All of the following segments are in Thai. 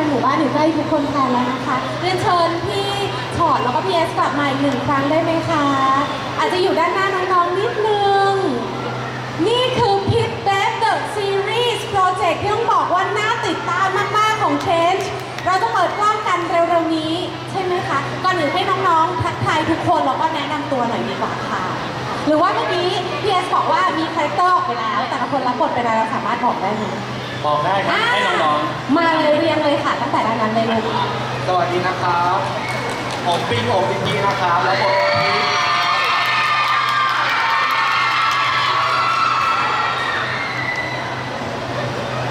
ได้ทุกคนแทนแล้วนะคะเรียนเชิญพี่ชอดแล้วก็พี่เอสกลับมาอีกหนึ่งครั้งได้ไหมคะ อาจจะอยู่ด้านหน้าน้องๆนิดนึง นี่คือพิทเบฟเดอะซีรีส์โปรเจกต์ที่ต้องบอกว่าน่าติดตามมากๆของ Change เราจะเปิดกล้องกันเร็วๆนี้ ใช่ไหมคะ ก่อนอื่นให้น้องๆทักทายทุกคนแล้วก็แนะนำตัวหน่อยดีกว่าค่ะ หรือว่าเมื่อกี้พี่เอสบอกว่ามีคาแรคเตอร์ออกไปแล้ว แต่ละคนรับบทเป็นอะไรเราสามารถบอกได้ไหม บอกได้ครับ ให้น้องมาเลยเรีย งแต่ด้านนั้นเลยลูกสวัสดีนะครับ ผมปิงโอปิงกี้นะครับ แล้วบทนี้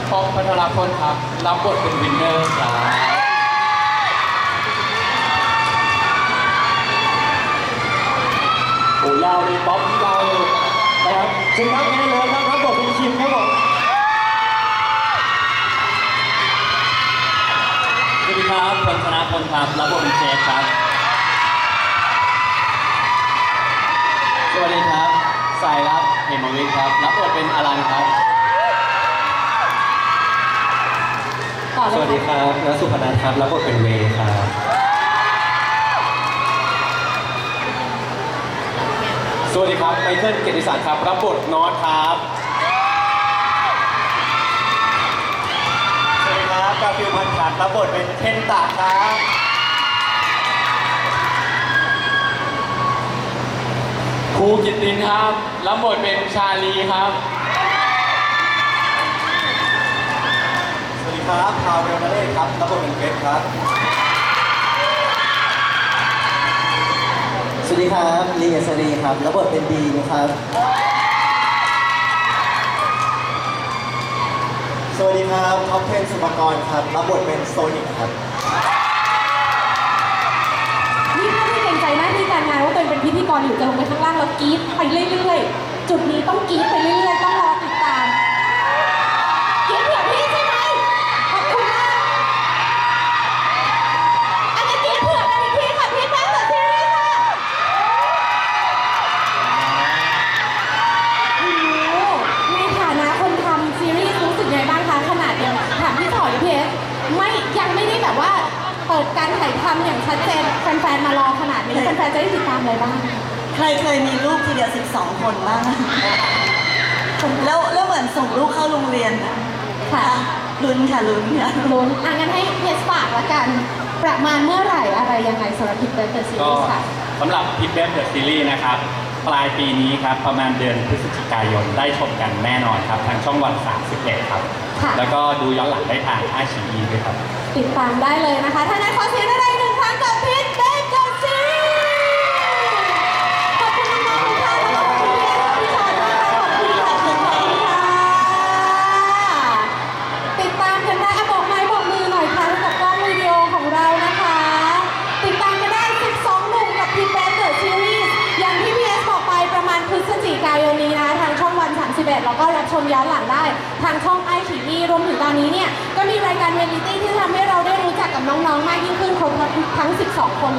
พงพัทรพลครับ รับบทเป็นวินเนอร์ครับโอ้ยาวเลยป๊อปยาวเลยนะครับคุณครับแน่เลยครับรับบทเป็นคิมครับผม ดีครับพลชนะพลครับรับบทเป็นเชฟครับ สวัสดีครับสายรับเหมวิทย์ครับ รับบทเป็นอลันครับ ต่อสเลวัสยดีครับนสุพนัทครับ รับบทเป็นเวย์ครับ สวัสดีครับไมเคิลเกียรติศักดิ์ครับ รับบทนอตครับ กาฟิลพันธ์ครับรับบทเป็นเทนตะครับครูกิตตินครับรับบทเป็นชาลีครับ สวัสดีครับพาวเวลนาเล่ครับรับบทเป็นเฟสครับ สวัสดีครับลีเอสรีครับแล้วบทเป็นดีนะครับ สวัสดีครับท็อปเทนสุภกรครับรับบทเป็นโซนิกครับนี่ถ้าไม่เกรงใจหน้าที่การงานว่าตัวเองเป็นพิธีกรอยู่จะลงไปข้างล่างแล้วกรี๊ดไปเรื่อยๆ จุดนี้ต้องกรี๊ดไปเรื่อยๆ การถ่ายทำอย่างชัดเจนแฟนๆมารอขนาดนี้แฟนๆจะได้ติดตามอะไรบ้างใครเคยมีลูกทีเดียว 12 คนบ้างแล้วแล้วเหมือนส่งลูกเข้าโรงเรียนน่ะค่ะลุ้นค่ะลุ้นค่ะลุ้นอะงั้นให้เพจฝากละกัน ประมาณเมื่อไหร่อะไรยังไงสำหรับพิทเตอร์เตอร์ซีก็รีส์ค่ะสำหรับพิทเบฟเดอะซีรีส์นะครับป ลายปีนี้ครับ ประมาณเดือนพฤศจิกายนได้ชมกันแน่นอนครับ ทางช่องวัน 31 ครับ ค่ะ แล้วก็ดูย้อนหลังได้ทางอาชีอีด้วยครับ ติดตามได้เลยนะคะ ถ้างั้นขอเสียงได้หนึ่งค จแล้วก็รับชมย้อนหลังได้ ทางช่องไอทีวีรวมถึงตอนนี้เนี่ย ก็มีรายการเวลิตี้ที่ทำให้เราได้รู้จักกับน้องๆ มากยิ่งขึ้นครบทั้ง 12 คนเลย